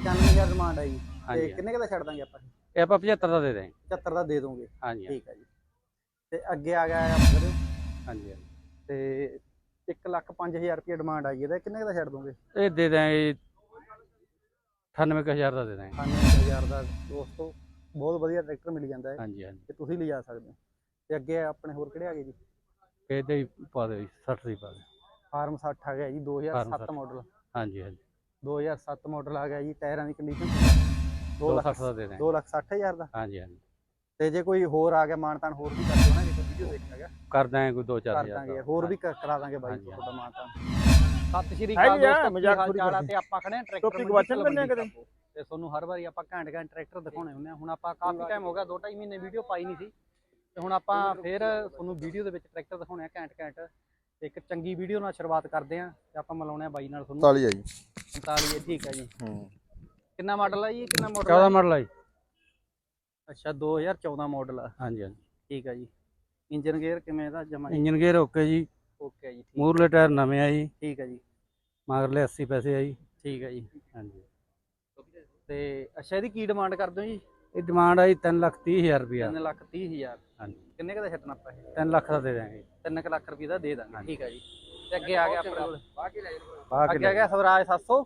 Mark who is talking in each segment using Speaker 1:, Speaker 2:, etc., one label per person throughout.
Speaker 1: 95000 demand ਆ ਜੀ। ਤੇ
Speaker 2: ਹਾਂਜੀ
Speaker 1: ਕਿੰਨੇ ਕੁ ਦਾ ਛੱਡ ਦਾਂਗੇ ਆਪਾਂ
Speaker 2: ਇਹ ਆਪਾਂ 75 ਦਾ ਦੇ ਦਾਂਗੇ।
Speaker 1: 75 ਦਾ ਦੇ ਦੋਗੇ
Speaker 2: ਹਾਂਜੀ
Speaker 1: ਠੀਕ ਹੈ ਜੀ। ਤੇ ਅੱਗੇ ਆ ਗਿਆ ਆਪਣੇ
Speaker 2: ਹਾਂਜੀ
Speaker 1: ਤੇ 1 ਲੱਖ 5000 ਰੁਪਏ ਡਿਮਾਂਡ ਆਈ ਇਹਦਾ। ਕਿੰਨੇ ਕੁ ਦਾ ਛੱਡ ਦੋਗੇ
Speaker 2: ਇਹ ਦੇ ਦਾਂਗੇ 98000 ਦਾ ਦੇ ਦਾਂਗੇ।
Speaker 1: 98000 ਦਾ। ਦੋਸਤੋ ਬਹੁਤ ਵਧੀਆ ਟਰੈਕਟਰ ਮਿਲ ਜਾਂਦਾ ਹੈ।
Speaker 2: ਹਾਂਜੀ ਹਾਂਜੀ।
Speaker 1: ਤੇ ਤੁਸੀਂ ਲਿਜਾ ਸਕਦੇ ਹੋ। ਤੇ ਅੱਗੇ ਆਪਣੇ ਹੋਰ ਕਿਹੜੇ ਆ ਗਏ ਜੀ?
Speaker 2: ਇਹਦੇ ਹੀ ਪਾ ਦੇ 60 ਦੀ ਪਾ ਦੇ
Speaker 1: ਫਾਰਮ 60 ਆ ਗਿਆ ਜੀ 2007
Speaker 2: 60
Speaker 1: ਮਾਡਲ
Speaker 2: ਹਾਂਜੀ ਹਾਂਜੀ।
Speaker 1: 2007 ਮਾਡਲ ਆ ਗਿਆ ਜੀ ਟਾਇਰਾਂ ਦੀ ਕੰਡੀਸ਼ਨ 2
Speaker 2: 2
Speaker 1: ਲੱਖ
Speaker 2: 60 ਦਾ ਦੇ ਦਾਂਗੇ
Speaker 1: 2 ਲੱਖ 60000 ਦਾ।
Speaker 2: ਹਾਂਜੀ ਹਾਂਜੀ।
Speaker 1: ਤੇ ਜੇ ਕੋਈ ਹੋਰ ਆ ਗਿਆ ਮਾਨਤਾਨ ਹੋਰ ਵੀ ਕਰ ਦਿਓ ਨਾ ਜੇ ਕੋਈ ਵੀਡੀਓ ਦੇਖਿਆ ਗਿਆ।
Speaker 2: ਕਰ ਦਾਂਗੇ ਕੋਈ 2
Speaker 1: ਕਰ
Speaker 2: 4000
Speaker 1: ਦਾਂਗੇ ਹੋਰ ਵੀ ਕਰਾ ਦਾਂਗੇ ਬਾਈ ਤੁਹਾਡਾ ਮਾਨਤਾਨ। ਸਤਿ ਸ਼੍ਰੀ ਅਕਾਲ
Speaker 3: ਹੈਗੀ
Speaker 1: ਦੋਸਤੋ
Speaker 3: ਮਜ਼ਾਕ
Speaker 1: ਚਾਲਾ
Speaker 3: ਕਰਦੇ।
Speaker 1: ਤੇ ਆਪਾਂ ਖੜੇ ਟਰੈਕਟਰ
Speaker 3: ਟੋਪੀ
Speaker 1: ਮੰਡੀ
Speaker 3: ਗਵਾਚਣ ਦਿੰਦੇ ਆ
Speaker 1: ਤਲਵੰਡੀ
Speaker 3: ਕਦੇ?
Speaker 1: ਤੇ ਤੁਹਾਨੂੰ ਹਰ ਵਾਰੀ ਆਪਾਂ ਘੈਂਟ ਘੈਂਟ ਟਰੈਕਟਰ ਦਿਖਾਉਣੇ ਹੁੰਦੇ ਆ। ਹੁਣ ਆਪਾਂ ਕਾਫੀ ਟਾਈਮ ਹੋ ਗਿਆ 2.5 ਮਹੀਨੇ ਵੀਡੀਓ ਪਾਈ ਨਹੀਂ ਸੀ। ਤੇ ਹੁਣ ਆਪਾਂ ਫੇਰ ਤੁਹਾਨੂੰ ਵੀਡੀਓ ਦੇ ਵਿੱਚ ਟਰੈਕਟਰ ਦਿਖਾਉਣੇ ਆ ਘੈਂਟ ਘੈਂਟ। ਤੇ ਇੱਕ ਚੰਗੀ ਵੀਡੀਓ ਨਾਲ ਸ਼ੁਰੂਆਤ ਕਰਦੇ ਆ ਤੇ ਆਪਾਂ ਮਿਲਾਉਣੇ ਆ ਬਾਈ ਨਾਲ ਤੁਹਾਨੂੰ।
Speaker 3: 47 ਆ ਜੀ।
Speaker 1: 45 ਇਹ ਠੀਕ ਹੈ ਜੀ।
Speaker 3: ਹੂੰ।
Speaker 1: ਕਿੰਨਾ ਮਾਡਲ ਆ ਜੀ ਕਿੰਨਾ ਮਾਡਲ
Speaker 2: 14 ਮਾਡਲ ਆ ਜੀ।
Speaker 1: ਅੱਛਾ 2014 ਮਾਡਲ ਆ।
Speaker 2: ਹਾਂਜੀ ਹਾਂਜੀ।
Speaker 1: ਠੀਕ ਆ ਜੀ। ਇੰਜਨ ਗੇਅਰ ਕਿਵੇਂ ਇਹਦਾ ਜਮਾ
Speaker 2: ਇੰਜਨ ਗੇਅਰ ਓਕੇ ਜੀ।
Speaker 1: ਓਕੇ ਆ ਜੀ ਠੀਕ-
Speaker 2: ਮੂਰਲੇ ਟਾਇਰ ਨਵੇਂ ਆ ਜੀ।
Speaker 1: ਠੀਕ ਆ ਜੀ।
Speaker 2: ਮਗਰਲੇ 80 ਪੈਸੇ ਆ ਜੀ।
Speaker 1: ਠੀਕ ਆ ਜੀ।
Speaker 2: ਹਾਂਜੀ।
Speaker 1: ਤੇ ਅੱਛਾ ਇਹਦੀ ਕੀ ਡਿਮਾਂਡ ਕਰਦੇ ਹੋ ਜੀ?
Speaker 2: ਇਹ ਡਿਮਾਂਡ ਆ ਜੀ 3 ਲੱਖ 30 ਹਜ਼ਾਰ ਰੁਪਇਆ।
Speaker 1: 3 ਲੱਖ 30 ਹਜ਼ਾਰ।
Speaker 2: ਹਾਂਜੀ।
Speaker 1: ਕਿੰਨੇ ਕੁ ਦਾ ਛੱਡਣਾ ਆਪਾਂ ਇਹ?
Speaker 2: 3 ਲੱਖ ਦਾ ਦੇ ਦਾਂਗੇ
Speaker 1: 3 ਲੱਖ ਰੁਪਏ ਦਾ ਦੇ ਦਾਂਗੇ। ਠੀਕ ਆ ਜੀ। ਤੇ ਅੱਗੇ ਆ ਗਿਆ ਆਪਣੇ ਕੋਲ। ਅੱਗੇ ਆ ਗਿਆ ਸਵਰਾਜ 700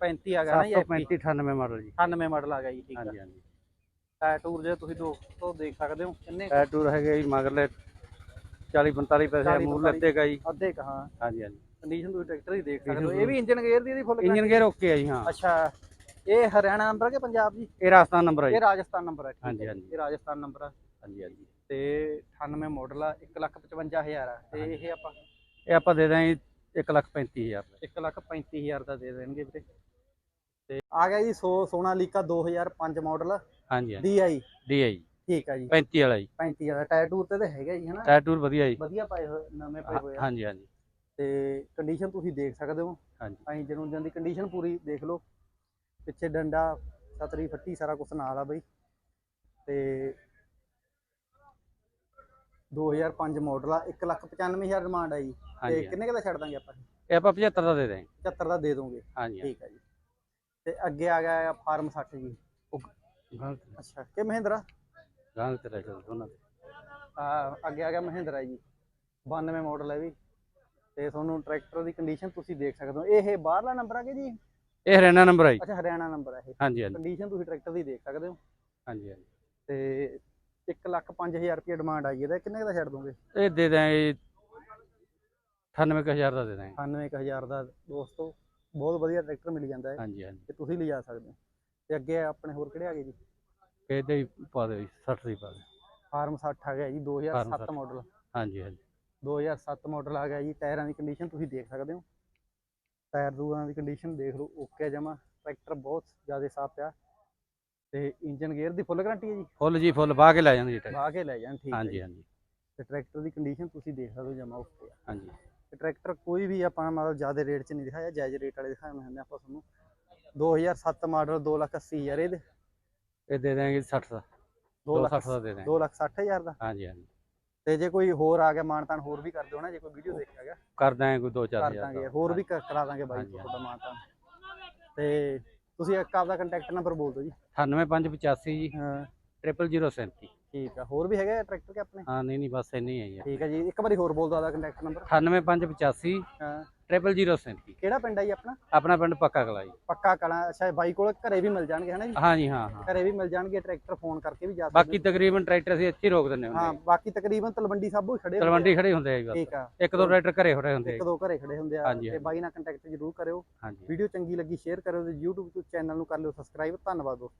Speaker 1: 35 ਆ ਗਿਆ ਨਾ ਜੀ
Speaker 2: 735 98 ਮਾਡਲ ਜੀ।
Speaker 1: 98 ਮਾਡਲ ਆ ਗਿਆ ਜੀ ਠੀਕ ਆ।
Speaker 2: ਹਾਂਜੀ ਹਾਂਜੀ।
Speaker 1: ਟਾਇਰ ਟੂਰ ਜੇ ਤੁਸੀਂ ਦੋਸਤੋ ਦੇਖ ਸਕਦੇ ਹੋ ਕਿੰਨੇ
Speaker 2: ਟਾਇਰ ਟੂਰ ਹੈਗੇ ਜੀ ਮਗਰਲੇ 40 45 ਪੈਸੇ
Speaker 1: 40
Speaker 2: ਮੂਰਲੇ ਅੱਧੇ ਕਾ ਜੀ।
Speaker 1: ਅੱਧੇ ਕਹਾ
Speaker 2: ਹਾਂਜੀ ਹਾਂਜੀ।
Speaker 1: ਕੰਡੀਸ਼ਨ ਤੁਸੀਂ ਟਰੈਕਟਰ ਦੀ ਦੇਖ ਸਕਦੇ ਹੋ। ਇਹ ਵੀ ਇੰਜਨ ਗੇਅਰ ਦੀ ਇਹਦੀ ਫੁੱਲ
Speaker 2: ਇੰਜਨ ਗੇਅਰ ਓਕੇ ਆ ਜੀ ਹਾਂ।
Speaker 1: ਅੱਛਾ। ਇਹ ਹਰਿਆਣਾ ਨੰਬਰ ਕਿ ਪੰਜਾਬ ਜੀ?
Speaker 2: ਇਹ ਰਾਜਸਥਾਨ ਨੰਬਰ ਆ ਜੀ।
Speaker 1: ਇਹ ਰਾਜਸਥਾਨ ਨੰਬਰ ਹੈ ਠੀਕ
Speaker 2: ਹਾਂਜੀ,
Speaker 1: ਹੈ।
Speaker 2: ਹਾਂਜੀ।
Speaker 1: ਇਹ ਰਾਜਸਥਾਨ ਨੰਬਰ ਆ।
Speaker 2: ਹਾਂਜੀ ਹਾਂਜੀ।
Speaker 1: ਤੇ 98 ਮਾਡਲ ਆ 155000 ਆ। ਤੇ ਇਹ ਆਪਾਂ
Speaker 2: ਇਹ ਆਪਾਂ ਦੇ ਦਾਂਗੇ 1 ਲੱਖ 35000 ਦਾ।
Speaker 1: 135000 ਦਾ ਦੇ ਦੇਣਗੇ ਵੀਰੇ। ਤੇ ਆ ਗਿਆ ਜੀ ਸੋ ਸੋਨਾਲੀਕਾ 2005 ਮਾਡਲ
Speaker 2: ਹਾਂਜੀ ਹਾਂਜੀ।
Speaker 1: DI
Speaker 2: ਜੀ
Speaker 1: ਠੀਕ ਆ ਜੀ।
Speaker 2: 35 ਵਾਲਾ ਜੀ।
Speaker 1: 35 ਦਾ ਟਾਇਰ ਟੂਰ ਤੇ ਤਾਂ ਹੈਗਾ ਜੀ ਹਨਾ?
Speaker 2: ਟਾਇਰ ਟੂਰ ਵਧੀਆ ਜੀ।
Speaker 1: ਵਧੀਆ ਪਾਏ ਹੋਏ ਨਵੇਂ ਪਾਏ ਹੋਏ ਆ।
Speaker 2: ਹਾਂਜੀ ਹਾਂਜੀ।
Speaker 1: ਤੇ ਕੰਡੀਸ਼ਨ ਤੁਸੀਂ ਦੇਖ ਸਕਦੇ ਹੋ।
Speaker 2: ਹਾਂਜੀ।
Speaker 1: ਅਸੀਂ ਜਿਹਨੂੰ ਜਾਂਦੀ ਕੰਡੀਸ਼ਨ ਪੂਰੀ ਦੇਖ ਲਓ। ਪਿੱਛੇ ਡੰਡਾ ਛਤਰੀ ਫੱਟੀ ਸਾਰਾ ਕੁਝ ਨਾਲ ਆ ਬਈ। ਤੇ 2005 ਮਾਡਲ ਆ। 195000 ਡਿਮਾਂਡ ਆ ਜੀ। ਤੇ
Speaker 2: ਹਾਂਜੀ
Speaker 1: ਕਿੰਨੇ ਕੁ ਦਾ ਛੱਡ ਦਾਂਗੇ ਆਪਾਂ
Speaker 2: ਇਹ? ਆਪਾਂ 75 ਦਾ ਦੇ ਦਾਂਗੇ
Speaker 1: 75 ਦਾ ਦੇ ਦੋਗੇ।
Speaker 2: ਹਾਂਜੀ
Speaker 1: ਠੀਕ ਹੈ ਜੀ। ਤੇ ਅੱਗੇ ਆ ਗਿਆ ਫਾਰਮ 60 ਜੀ।
Speaker 2: ਗਲਤ
Speaker 1: ਅੱਛਾ ਕਿ ਮਹਿੰਦਰਾ?
Speaker 2: ਗਲਤ ਰਹਿ ਗਿਆ ਦੋਨਾਂ ਦੇ।
Speaker 1: ਆ ਅੱਗੇ ਆ ਗਿਆ ਮਹਿੰਦਰਾ ਜੀ। 92 ਮਾਡਲ ਹੈ ਵੀ। ਤੇ ਤੁਹਾਨੂੰ ਟਰੈਕਟਰ ਦੀ ਕੰਡੀਸ਼ਨ ਤੁਸੀਂ ਦੇਖ ਸਕਦੇ ਹੋ। ਇਹ ਬਾਹਰਲਾ ਨੰਬਰ ਆ ਕਿ ਜੀ?
Speaker 2: ਇਹ ਹਰਿਆਣਾ ਨੰਬਰ ਆ ਜੀ।
Speaker 1: ਅੱਛਾ ਹਰਿਆਣਾ ਨੰਬਰ ਹੈ ਇਹ।
Speaker 2: ਹਾਂਜੀ ਹਾਂਜੀ।
Speaker 1: ਕੰਡੀਸ਼ਨ ਤੁਸੀਂ ਟਰੈਕਟਰ ਦੀ ਦੇਖ ਸਕਦੇ ਹੋ।
Speaker 2: ਹਾਂਜੀ ਹਾਂਜੀ।
Speaker 1: ਤੇ 1 ਲੱਖ 5000 ਰੁਪਏ ਡਿਮਾਂਡ ਆਈ ਇਹਦਾ ਕਿੰਨੇ ਕੁ ਦਾ ਛੱਡ ਦੋਗੇ?
Speaker 2: ਇਹ ਦੇ ਦਾਂਗੇ 98000 ਦਾ ਦੇ ਦਾਂਗੇ
Speaker 1: 98000 ਦਾ ਦੋਸਤੋ ਬਹੁਤ ਵਧੀਆ ਟਰੈਕਟਰ ਮਿਲ ਜਾਂਦਾ ਹੈ
Speaker 2: ਹਾਂਜੀ ਹਾਂਜੀ।
Speaker 1: ਤੇ ਤੁਸੀਂ ਲਿਜਾ ਸਕਦੇ ਹੋ। ਤੇ ਅੱਗੇ ਆਪਣੇ ਹੋਰ ਕਿਹੜੇ ਆ ਗਏ ਜੀ?
Speaker 2: ਇਹਦੇ ਹੀ ਪਾ ਦੇ 60 ਦੀ ਪਾ ਦੇ
Speaker 1: ਫਾਰਮ 60 ਆ ਗਿਆ ਜੀ
Speaker 2: ਫਾਰਮ
Speaker 1: 2007
Speaker 2: 60
Speaker 1: ਮਾਡਲ
Speaker 2: ਹਾਂਜੀ ਹਾਂਜੀ।
Speaker 1: 2007 ਮਾਡਲ ਆ ਗਿਆ ਜੀ ਟਾਇਰਾਂ ਦੀ ਕੰਡੀਸ਼ਨ ਤੁਸੀਂ ਦੇਖ ਸਕਦੇ ਹੋ। ਟਾਇਰ ਦੂਰਾਂ ਦੀ ਕੰਡੀਸ਼ਨ ਦੇਖ ਲਓ ਓਕੇ ਜਮਾ। ਟਰੈਕਟਰ ਬਹੁਤ ਜ਼ਿਆਦਾ ਸਾਫ਼ ਪਿਆ। ਤੇ ਇੰਜਨ ਗੇਅਰ ਦੀ ਫੁੱਲ ਗਾਰੰਟੀ ਹੈ ਜੀ?
Speaker 2: ਫੁੱਲ ਜੀ ਫੁੱਲ ਬਾਹ ਕੇ ਲੈ ਜਾਂਦੇ ਜੀ।
Speaker 1: ਲਾ ਕੇ ਲੈ ਜਾਣ ਠੀਕ ਹੈ
Speaker 2: ਹਾਂਜੀ। ਹਾਂਜੀ।
Speaker 1: ਤੇ ਟਰੈਕਟਰ ਦੀ ਕੰਡੀਸ਼ਨ ਤੁਸੀਂ ਦੇਖ ਸਕਦੇ ਹੋ ਜਮਾ ਓਕੇ ਆ।
Speaker 2: ਹਾਂਜੀ।
Speaker 1: ਤੇ ਟਰੈਕਟਰ ਕੋਈ ਵੀ ਆਪਾਂ ਮਤਲਬ ਜ਼ਿਆਦਾ ਰੇਟ 'ਚ ਨਹੀਂ ਦਿਖਾਇਆ ਜਾਇਜ਼ ਰੇਟ ਵਾਲੇ ਦਿਖਾਏ ਹੁੰਦੇ ਆਪਾਂ ਤੁਹਾਨੂੰ। 2007 ਮਾਡਲ 2 ਲੱਖ 80 ਹਜ਼ਾਰ ਇਹਦੇ।
Speaker 2: ਇਹ ਦੇ ਦਾਂਗੇ 60 ਦਾ।
Speaker 1: 2 ਲੱਖ
Speaker 2: 260 ਦਾ ਦੇ ਦਾਂਗੇ
Speaker 1: 2 ਲੱਖ 60 ਹਜ਼ਾਰ ਦਾ।
Speaker 2: ਹਾਂਜੀ ਹਾਂਜੀ।
Speaker 1: ਤੇ ਜੇ ਕੋਈ ਹੋਰ ਆ ਗਿਆ ਮਾਨਤਾਨ ਹੋਰ ਵੀ ਕਰ ਦਿਓ ਨਾ ਜੇ ਕੋਈ ਵੀਡੀਓ ਦੇਖਿਆ ਗਿਆ।
Speaker 2: ਕਰ ਦਾਂਗੇ ਕੋਈ 2
Speaker 1: ਕਰ
Speaker 2: 4000
Speaker 1: ਦਾਂਗੇ ਹੋਰ ਵੀ ਕਰਾ ਦਾਂਗੇ ਬਾਈ ਤੁਹਾਡਾ ਮਾਨਤਾਨ ਤੇ ਤੁਸੀਂ ਇੱਕ ਆਪਦਾ ਕੰਟੈਕਟ ਨੰਬਰ ਬੋਲ ਦਿਓ ਜੀ।
Speaker 2: 98585 ਜੀ।
Speaker 1: ਹਾਂ।
Speaker 2: 00037
Speaker 1: ਠੀਕ ਆ ਹੋਰ ਵੀ ਹੈਗੇ ਟਰੈਕਟਰ ਕੇ ਆਪਣੇ?
Speaker 2: ਹਾਂ ਨਹੀਂ ਨਹੀਂ ਬਸ ਇੰਨੇ ਹੀ ਆ ਜੀ
Speaker 1: ਠੀਕ ਆ ਜੀ ਇੱਕ ਵਾਰੀ ਹੋਰ ਬੋਲ ਦਿਓ ਆਪਦਾ ਕੰਟੈਕਟ ਨੰਬਰ
Speaker 2: 98585
Speaker 1: ਹਾਂ।
Speaker 2: 00037
Speaker 1: ਕਿਹੜਾ ਪਿੰਡ ਆ ਜੀ ਆਪਣਾ?
Speaker 2: ਆਪਣਾ ਪਿੰਡ ਪੱਕਾ ਕਲਾ ਜੀ।
Speaker 1: ਪੱਕਾ ਕਲਾਂ ਅੱਛਾ ਬਾਈ ਕੋਲ ਘਰੇ ਵੀ ਮਿਲ ਜਾਣਗੇ ਹਨਾ ਜੀ?
Speaker 2: ਹਾਂਜੀ ਹਾਂ ਹਾਂ।
Speaker 1: ਘਰੇ ਵੀ ਮਿਲ ਜਾਣਗੇ ਟਰੈਕਟਰ ਫੋਨ ਕਰਕੇ ਵੀ ਜਾ ਸਕਦੇ
Speaker 2: ਬਾਕੀ ਤਕਰੀਬਨ ਟਰੈਕਟਰ ਅਸੀਂ ਹੀ ਰੋਕ ਦਿੰਦੇ
Speaker 1: ਹਾਂ ਬਾਕੀ ਤਕਰੀਬਨ ਤਲਵੰਡੀ ਸਾਬੋ ਖੜੇ।
Speaker 2: ਤਲਵੰਡੀ ਖੜੇ ਹੁੰਦੇ ਆ ਜੀ ਬਸ।
Speaker 1: ਠੀਕ ਆ।
Speaker 2: ਇੱਕ ਦੋ ਟਰੈਕਟਰ ਘਰੇ ਖੜੇ ਹੁੰਦੇ ਆ
Speaker 1: ਇੱਕ ਦੋ ਘਰੇ ਖੜੇ ਹੁੰਦੇ ਆ ਤੇ। ਬਾਈ ਨਾਲ ਕੰਟੈਕਟ ਜ਼ਰੂਰ ਕਰਿਓ।
Speaker 2: ਹਾਂਜੀ
Speaker 1: ਵੀਡੀਓ ਚੰਗੀ ਲੱਗੀ ਸ਼ੇਅਰ ਕਰਿਓ ਤੇ YouTube ਚੈਨਲ ਨੂੰ ਕਰ ਲਿਓ ਸਬਸਕ੍ਰਾਈਬ ਧੰਨਵਾਦ ਦੋਸਤੋ।